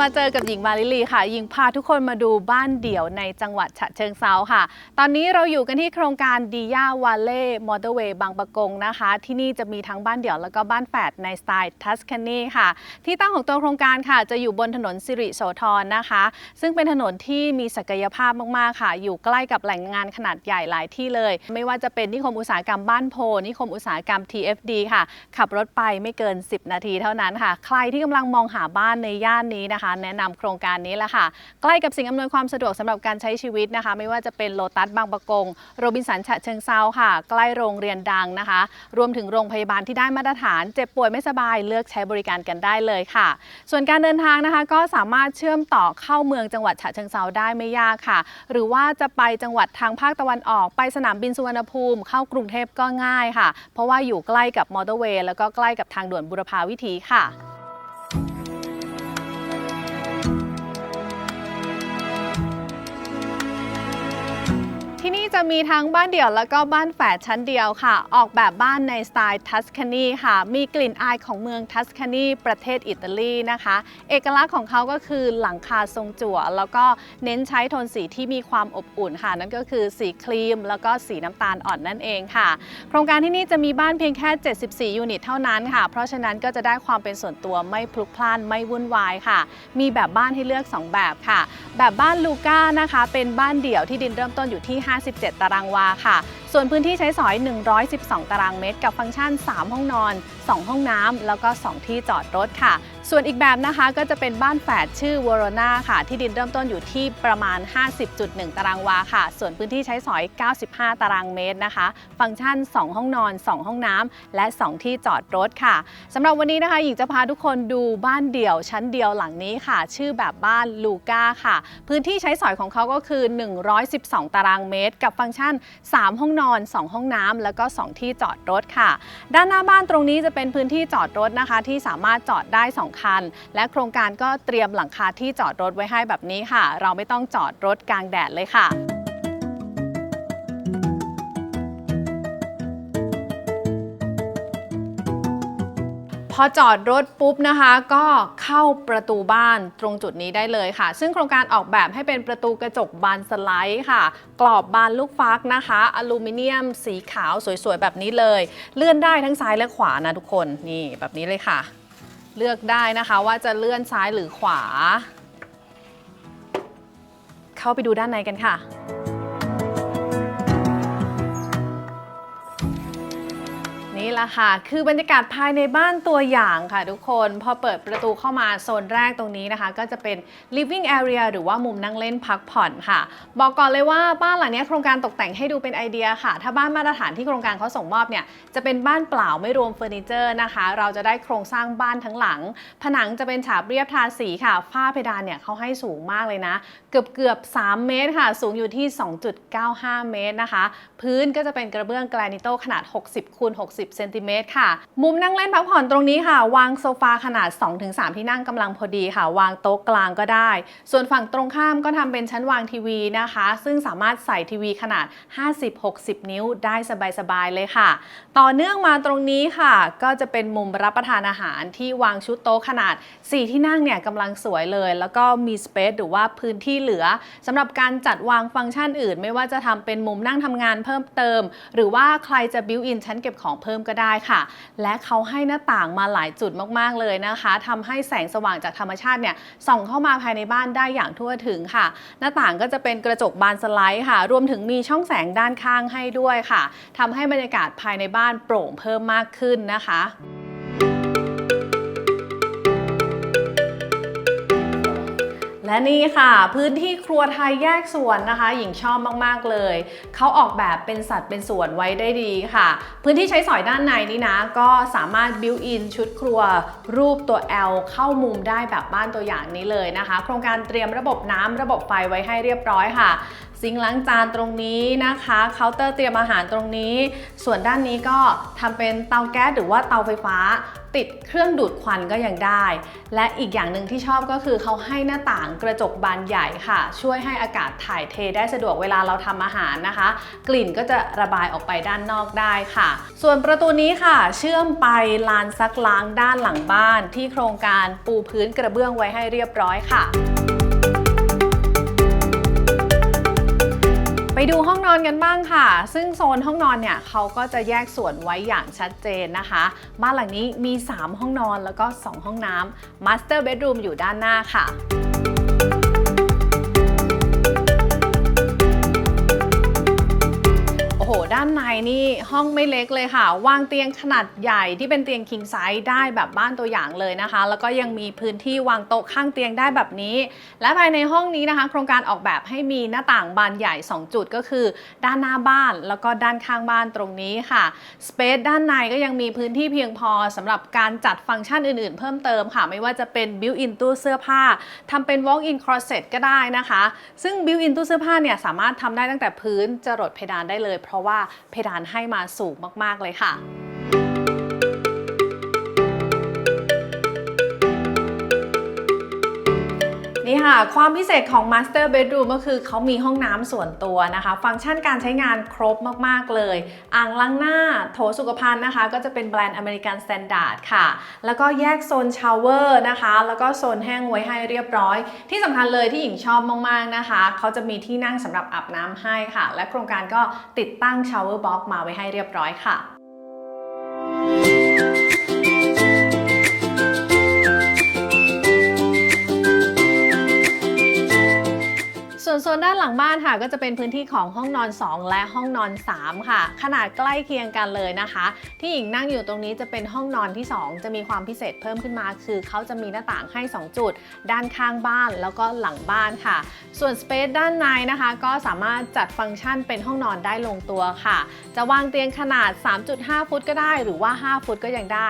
มาเจอกับหญิงมาลิลีค่ะ หญิงพาทุกคนมาดูบ้านเดี่ยวในจังหวัดฉะเชิงเซาค่ะ ตอนนี้เราอยู่กันที่โครงการดีย่าวาเล่มอเตอร์เวย์บางปะกงนะคะ ที่นี่จะมีทั้งบ้านเดี่ยวแล้วก็บ้านแฝดในสไตล์ทัสคานีค่ะ ที่ตั้งของตัวโครงการค่ะ จะอยู่บนถนนสิริโสธรนะคะ ซึ่งเป็นถนนที่มีศักยภาพมากๆค่ะ อยู่ใกล้กับแหล่งงานขนาดใหญ่หลายที่เลย ไม่ว่าจะเป็นนิคมอุตสาหกรรมบ้านโพนิคมอุตสาหกรรม TFD ค่ะ ขับรถไปไม่เกิน 10 นาทีเท่านั้นค่ะ ใครที่กำลังมองหาบ้านในย่านนี้นะคะแนะนำโครงการนี้แหละค่ะ ใกล้กับสิ่งอำนวยความสะดวกสำหรับการใช้ชีวิตนะคะ ไม่ว่าจะเป็นโลตัสบางประกง โรบินสันฉะเชิงเซาค่ะ ใกล้โรงเรียนดังนะคะ รวมถึงโรงพยาบาลที่ได้มาตรฐาน เจ็บป่วยไม่สบายเลือกใช้บริการกันได้เลยค่ะ ส่วนการเดินทางนะคะก็สามารถเชื่อมต่อเข้าเมืองจังหวัดฉะเชิงเซาได้ไม่ยากค่ะ หรือว่าจะไปจังหวัดทางภาคตะวันออก ไปสนามบินสุวรรณภูมิ เข้ากรุงเทพก็ง่ายค่ะ เพราะว่าอยู่ใกล้กับมอเตอร์เวย์แล้วก็ใกล้กับทางด่วนบุรพาวิถีค่ะ ที่นี่จะมีทั้งบ้านเดี่ยวแล้วก็บ้านแฝดชั้นเดียวค่ะ ออกแบบบ้านในสไตล์ทัสคานีค่ะ มีกลิ่นอายของเมืองทัสคานีประเทศอิตาลีนะคะ เอกลักษณ์ของเขาก็คือหลังคาทรงจั่ว แล้วก็เน้นใช้โทนสีที่มีความอบอุ่นค่ะ นั่นก็คือสีครีม แล้วก็สีน้ำตาลอ่อนนั่นเองค่ะ โครงการที่นี่จะมีบ้านเพียงแค่ 74 ยูนิตเท่านั้นค่ะ เพราะฉะนั้นก็จะได้ความเป็นส่วนตัวไม่พลุกพล่านไม่วุ่นวายค่ะ มีแบบบ้านให้เลือก 2 แบบค่ะ แบบบ้านลูก้านะคะ เป็นบ้านเดี่ยวที่ดินเริ่มต้นอยู่ที่57 ตารางวาค่ะส่วนพื้นที่ใช้สอย 112 ตารางเมตร กับฟังก์ชัน 3 ห้องนอน 2 ห้องน้ำแล้วก็ 2 ที่จอดรถค่ะ ส่วนอีกแบบนะคะก็จะเป็นบ้านแฝดชื่อวโรนาค่ะ ที่ดินเริ่มต้นอยู่ที่ประมาณ 50.1 ตารางวาค่ะ ส่วนพื้นที่ใช้สอย 95 ตารางเมตรนะคะ ฟังก์ชัน 2 ห้องนอน 2 ห้องน้ำและ 2 ที่จอดรถค่ะสำหรับวันนี้นะคะหญิงจะพาทุกคนดูบ้านเดี่ยวชั้นเดียวหลังนี้ค่ะ ชื่อแบบบ้านลูก้าค่ะ พื้นที่ใช้สอยของเขาก็คือ 112 ตารางเมตร กับฟังก์ชัน 3 ห้องนอนนอน 2 ห้องน้ำแล้วก็ 2 ที่จอดรถค่ะ ด้านหน้าบ้านตรงนี้จะเป็นพื้นที่จอดรถนะคะ ที่สามารถจอดได้ 2 คัน และโครงการก็เตรียมหลังคาที่จอดรถไว้ให้แบบนี้ค่ะ เราไม่ต้องจอดรถกลางแดดเลยค่ะ พอจอดรถปุ๊บนะคะ ก็เข้าประตูบ้านตรงจุดนี้ได้เลยค่ะ ซึ่งโครงการออกแบบให้เป็นประตูกระจกบานสไลด์ค่ะ กรอบบานลูกฟักนะคะ อลูมิเนียมสีขาวสวยๆ แบบนี้เลย เลื่อนได้ทั้งซ้ายและขวานะทุกคนนี่แบบนี้เลยค่ะ เลือกได้นะคะว่าจะเลื่อนซ้ายหรือขวา เข้าไปดูด้านในกันค่ะ นี่แหละค่ะ คือบรรยากาศภายในบ้านตัวอย่างค่ะทุกคน พอเปิดประตูเข้ามาโซนแรกตรงนี้นะคะ ก็จะเป็น living area หรือว่ามุมนั่งเล่นพักผ่อนค่ะ บอกก่อนเลยว่าบ้านหลังนี้โครงการตกแต่งให้ดูเป็นไอเดียค่ะ ถ้าบ้านมาตรฐานที่โครงการเขาส่งมอบเนี่ย จะเป็นบ้านเปล่าไม่รวมเฟอร์นิเจอร์นะคะ เราจะได้โครงสร้างบ้านทั้งหลัง ผนังจะเป็นฉาบเรียบทาสีค่ะ ฝ้าเพดานเนี่ยเขาให้สูงมากเลยนะ เกือบเกือบ3เมตรค่ะ สูงอยู่ที่ 2.95 เมตรนะคะ พื้นก็จะเป็นกระเบื้องแกรนิโตขนาด 60คูณ60เซนติเมตรค่ะ มุมนั่งเล่นพักผ่อนตรงนี้ค่ะ วางโซฟาขนาด 2-3 ที่นั่งกำลังพอดีค่ะ วางโต๊ะกลางก็ได้ ส่วนฝั่งตรงข้ามก็ทำเป็นชั้นวางทีวีนะคะ ซึ่งสามารถใส่ทีวีขนาด 50-60 นิ้วได้สบายๆเลยค่ะ ต่อเนื่องมาตรงนี้ค่ะ ก็จะเป็นมุมรับประทานอาหารที่วางชุดโต๊ะขนาด 4 ที่นั่งเนี่ยกำลังสวยเลย แล้วก็มีสเปซหรือว่าพื้นที่เหลือสำหรับการจัดวางฟังก์ชันอื่น ไม่ว่าจะทำเป็นมุมนั่งทำงานเพิ่มเติม หรือว่าใครจะบิวอินชั้นเก็บของเพิ่มก็ได้ค่ะ และเขาให้หน้าต่างมาหลายจุดมากๆเลยนะคะทำให้แสงสว่างจากธรรมชาติเนี่ยส่องเข้ามาภายในบ้านได้อย่างทั่วถึงค่ะ หน้าต่างก็จะเป็นกระจกบานสไลด์ค่ะ รวมถึงมีช่องแสงด้านข้างให้ด้วยค่ะทำให้บรรยากาศภายในบ้านโปร่งเพิ่มมากขึ้นนะคะ และนี่ค่ะพื้นที่ครัวไทยแยกส่วนนะคะ หญิงชอบมากๆเลย เขาออกแบบเป็นสัดเป็นส่วนไว้ได้ดีค่ะ พื้นที่ใช้สอยด้านในนี้นะ ก็สามารถบิวอินชุดครัว รูปตัว L เข้ามุมได้แบบบ้านตัวอย่างนี้เลยนะคะ โครงการเตรียมระบบน้ำระบบไฟไว้ให้เรียบร้อยค่ะ ซิงล้างจานตรงนี้นะคะเคาน์เตอร์เตรียมอาหารตรงนี้ ส่วนด้านนี้ก็ทำเป็นเตาแก๊สหรือว่าเตาไฟฟ้า ติดเครื่องดูดควันก็ยังได้ และอีกอย่างหนึ่งที่ชอบก็คือเขาให้หน้าต่างกระจกบานใหญ่ค่ะ ช่วยให้อากาศถ่ายเทได้สะดวกเวลาเราทำอาหารนะคะ กลิ่นก็จะระบายออกไปด้านนอกได้ค่ะ ส่วนประตูนี้ค่ะ เชื่อมไปลานซักล้างด้านหลังบ้าน ที่โครงการปูพื้นกระเบื้องไว้ให้เรียบร้อยค่ะ ไปดูห้องนอนกันบ้างค่ะ ซึ่งโซนห้องนอนเนี่ยเขาก็จะแยกส่วนไว้อย่างชัดเจนนะคะ บ้านหลังนี้มี 3 ห้องนอนแล้วก็ 2 ห้องน้ำมาสเตอร์เบดรูมอยู่ด้านหน้าค่ะโอ้โห ด้านในนี่ห้องไม่เล็กเลยค่ะ วางเตียงขนาดใหญ่ที่เป็นเตียง king size ได้แบบบ้านตัวอย่างเลยนะคะ แล้วก็ยังมีพื้นที่วางโต๊ะข้างเตียงได้แบบนี้ และภายในห้องนี้นะคะ โครงการออกแบบให้มีหน้าต่างบานใหญ่ 2 จุดก็คือ ด้านหน้าบ้านแล้วก็ด้านข้างบ้านตรงนี้ค่ะสเปซด้านในก็ยังมีพื้นที่เพียงพอสำหรับการจัดฟังก์ชันอื่นๆ เพิ่มเติมค่ะ ไม่ว่าจะเป็น built-in ตู้เสื้อผ้าทำเป็น walk-in closet ก็ได้นะคะ ซึ่ง built-in ตู้เสื้อผ้าเนี่ยสามารถทำได้ตั้งแต่พื้นจรดเพดานได้เลย เพราะว่าเพดานให้มาสูงมาก ๆ เลยค่ะ นี่ค่ะ ความพิเศษของ Master Bedroom ก็คือเขามีห้องน้ำส่วนตัวนะคะ ฟังก์ชันการใช้งานครบมาก ๆ เลย อ่างล้างหน้าโถสุขภัณฑ์นะคะ ก็จะเป็นแบรนด์อเมริกันสแตนดาร์ดค่ะ แล้วก็แยกโซนชาวเวอร์นะคะ แล้วก็โซนแห้งไว้ให้เรียบร้อย ที่สำคัญเลยที่หญิงชอบมาก ๆ นะคะเขาจะมีที่นั่งสำหรับอาบน้ำให้ค่ะ และโครงการก็ติดตั้งชาวเวอร์บ็อกมาไว้ให้เรียบร้อยค่ะ วนโซนด้านหลังบ้านค่ะ ก็จะเป็นพื้นที่ของห้องนอน 2 และห้องนอน 3 ค่ะ ขนาดใกล้เคียงกันเลยนะคะ ที่หญิงนั่งอยู่ตรงนี้จะเป็นห้องนอนที่ 2 จะมีความพิเศษเพิ่มขึ้นมา คือเขาจะมีหน้าต่างให้ 2 จุด ด้านข้างบ้านแล้วก็หลังบ้านค่ะ ส่วนสเปซด้านในนะคะ ก็สามารถจัดฟังก์ชันเป็นห้องนอนได้ลงตัวค่ะ จะวางเตียงขนาด 3.5 ฟุตก็ได้ หรือว่า 5 ฟุตก็ยังได้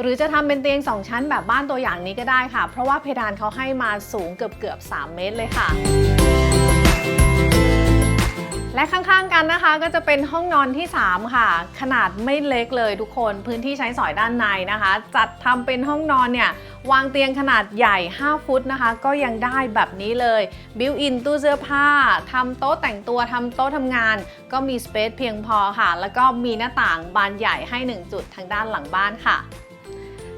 หรือจะทำเป็นเตียง 2 ชั้นแบบบ้านตัวอย่างนี้ก็ได้ค่ะ เพราะว่าเพดานเขาให้มาสูงเกือบเกือบ3เมตรเลยค่ะ และข้างๆกันนะคะก็จะเป็นห้องนอนที่ 3 ค่ะ ขนาดไม่เล็กเลยทุกคนพื้นที่ใช้สอยด้านในนะคะ จัดทำเป็นห้องนอนเนี่ยวางเตียงขนาดใหญ่ 5 ฟุตนะคะ ก็ยังได้แบบนี้เลย บิวอินตู้เสื้อผ้าทำโต๊ะแต่งตัวทำโต๊ะทำงาน ก็มีสเปซเพียงพอค่ะ แล้วก็มีหน้าต่างบานใหญ่ให้ 1 จุดทางด้านหลังบ้านค่ะ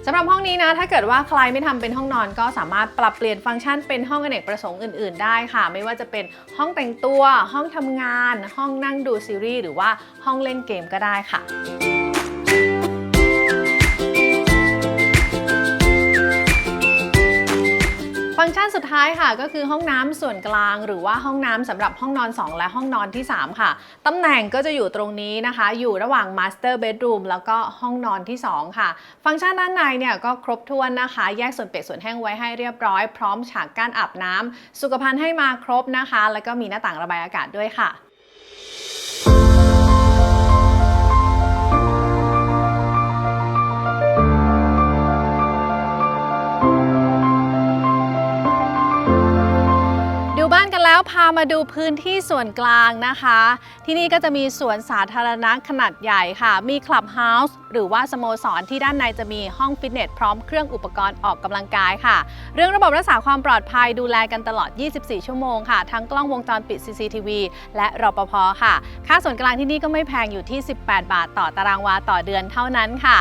สำหรับห้องนี้นะ ถ้าเกิดว่าใครไม่ทำเป็นห้องนอนก็สามารถปรับเปลี่ยนฟังก์ชันเป็นห้องอเนกประสงค์อื่น ๆ ได้ค่ะ ไม่ว่าจะเป็นห้องแต่งตัว ห้องทำงาน ห้องนั่งดูซีรีส์หรือว่าห้องเล่นเกมก็ได้ค่ะ ฟังก์ชันสุดท้ายค่ะก็คือห้องน้ำส่วนกลาง หรือว่าห้องน้ำสำหรับห้องนอน 2 และห้องนอนที่ 3 ค่ะตำแหน่งก็จะอยู่ตรงนี้นะคะ อยู่ระหว่าง Master Bedroom แล้วก็ห้องนอนที่ 2 ค่ะ ฟังก์ชันด้านในเนี่ยก็ครบถ้วนนะคะ แยกส่วนเปียกส่วนแห้งไว้ให้เรียบร้อย พร้อมฉากกั้นอาบน้ำสุขภัณฑ์ให้มาครบนะคะ แล้วก็มีหน้าต่างระบายอากาศด้วยค่ะ แล้วพามาดูพื้นที่ส่วนกลางนะคะ ที่นี่ก็จะมีสวนสาธารณะขนาดใหญ่ค่ะ มีคลับเฮาส์หรือว่าสโมสรที่ด้านในจะมีห้องฟิตเนสพร้อมเครื่องอุปกรณ์ออกกำลังกายค่ะ เรื่องระบบรักษาความปลอดภัยดูแลกันตลอด 24 ชั่วโมงค่ะ ทั้งกล้องวงจรปิด CCTV และรปภค่ะ ค่าส่วนกลางที่นี่ก็ไม่แพงอยู่ที่ 18 บาท ต่อตารางวาต่อเดือนเท่านั้นค่ะ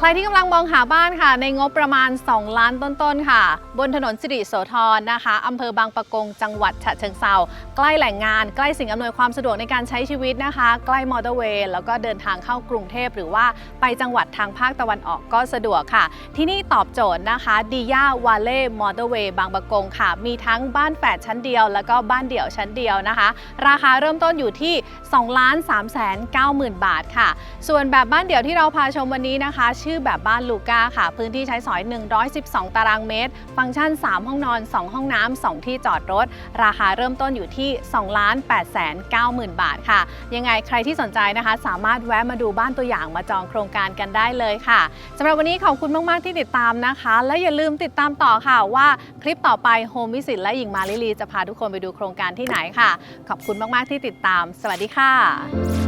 ใครที่กำลังมองหาบ้านค่ะ ในงบประมาณ 2 ล้านต้นๆค่ะ บนถนนสิริโสธรนะคะอำเภอบางปะกง จังหวัดฉะเชิงเซาใกล้แหล่งงาน ใกล้สิ่งอำนวยความสะดวกในการใช้ชีวิตนะคะ ใกล้มอเตอร์เวย์แล้วก็เดินทางเข้ากรุงเทพหรือว่าไปจังหวัดทางภาคตะวันออกก็สะดวกค่ะ ที่นี่ตอบโจทย์นะคะดีย่าวาเล่มอเตอร์เวย์บางปะกงค่ะ มีทั้งบ้านแฝดชั้นเดียว แล้วก็บ้านเดี่ยวชั้นเดียวนะคะ ราคาเริ่มต้นอยู่ที่2 3 9 0 0 0 0 บาทค่ะ ส่วนแบบบ้านเดี่ยวที่เราพาชมวันนี้นะคะชื่อแบบบ้านลูก้าค่ะ พื้นที่ใช้สอย 112 ตารางเมตร ฟังก์ชัน 3 ห้องนอน 2 ห้องน้ำ 2 ที่จอดรถ ราคาเริ่มต้นอยู่ที่ 2 8 9 0 0 0 0 บาทค่ะ ยังไงใครที่สนใจนะคะ สามารถแวะมาดูบ้านตัวอย่างมาจองโครงการกันได้เลยค่ะสำหรับวันนี้ขอบคุณมาก ๆ ที่ติดตามนะคะ และอย่าลืมติดตามต่อค่ะว่าคลิปต่อไปโฮมวิสิตและหญิงมาลิลีจะพาทุกคนไปดูโครงการที่ไหนค่ะ ขอบคุณมาก ๆ ที่ติดตาม สวัสดีค่ะ